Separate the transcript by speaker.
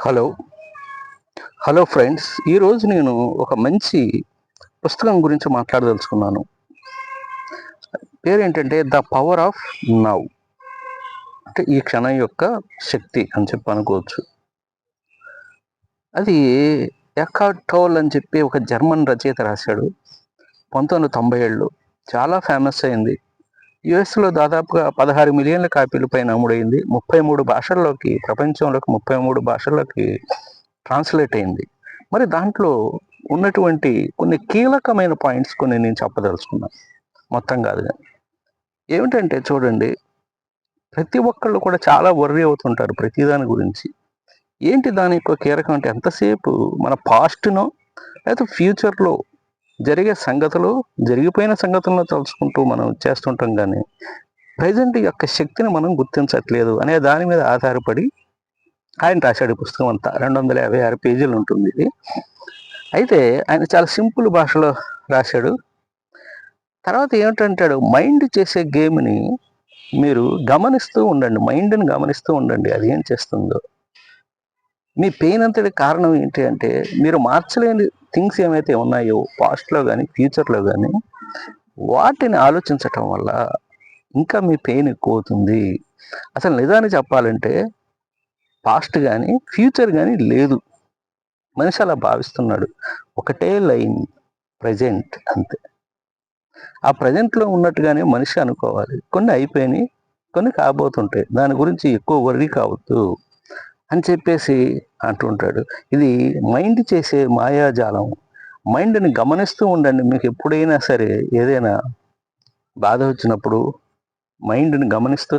Speaker 1: Hello. Hello friends ఈరోజు నేను ఒక మంచి పుస్తకం గురించి మాట్లాడదలుచుకున్నాను. పేరేంటంటే ద పవర్ ఆఫ్ నవ్ అంటే ఈ క్షణం యొక్క శక్తి అని చెప్పి అనుకోవచ్చు. అది ఎకాటోల్ టోల్ అని చెప్పి ఒక జర్మన్ రచయిత రాశాడు. పంతొమ్మిది వందల తొంభై ఏళ్ళు చాలా ఫేమస్ అయింది. యుఎస్లో దాదాపుగా పదహారు మిలియన్ల కాపీల పైన అమ్ముడైంది ముప్పై మూడు భాషల్లోకి ప్రపంచంలోకి ముప్పై మూడు భాషల్లోకి ట్రాన్స్లేట్ అయింది. మరి దాంట్లో ఉన్నటువంటి కొన్ని కీలకమైన పాయింట్స్ కొన్ని నేను చెప్పదలుచుకున్నాను మొత్తం కాదు కానీ. ఏమిటంటే చూడండి ప్రతి ఒక్కళ్ళు కూడా చాలా వర్రీ అవుతుంటారు ప్రతి దాని గురించి. ఏంటి దాని యొక్క కీలకం అంటే ఎంతసేపు మన పాస్ట్నో లేకపోతే ఫ్యూచర్లో జరిగే సంగతులు జరిగిపోయిన సంగతులను తలుచుకుంటూ మనం చేస్తుంటాం కానీ ప్రజెంట్ యొక్క శక్తిని మనం గుర్తించట్లేదు అనే దాని మీద ఆధారపడి ఆయన రాశాడు పుస్తకం అంతా. రెండు వందల యాభై ఆరు పేజీలు ఉంటుంది ఇది. అయితే ఆయన చాలా సింపుల్ భాషలో రాశాడు. తర్వాత ఏమిటంటాడు? మైండ్ చేసే గేమ్ని మీరు గమనిస్తూ ఉండండి. మైండ్ని గమనిస్తూ ఉండండి. అది ఏం చేస్తుందో. మీ పెయిన్ అంతటి కారణం ఏంటి అంటే మీరు మార్చలేని థింగ్స్ ఏమైతే ఉన్నాయో పాస్ట్లో కానీ ఫ్యూచర్లో కానీ వాటిని ఆలోచించటం వల్ల ఇంకా మీ పెయిన్ ఎక్కువ అవుతుంది అసలు నిజాన్ని చెప్పాలంటే పాస్ట్ కానీ ఫ్యూచర్ కానీ లేదు. మనిషి అలా భావిస్తున్నాడు. ఒకటే లైన్ ప్రజెంట్ అంతే. ఆ ప్రజెంట్లో ఉన్నట్టుగానే మనిషి అనుకోవాలి. కొన్ని అయిపోయినాయి కొన్ని కాబోతుంటాయి. దాని గురించి ఎక్కువ వర్రీ కావద్దు అని చెప్పేసి అంటుంటాడు ఇది మైండ్ చేసే మాయాజాలం. మైండ్ని గమనిస్తూ ఉండండి. మీకు ఎప్పుడైనా సరే ఏదైనా బాధ వచ్చినప్పుడు మైండ్ని గమనిస్తూ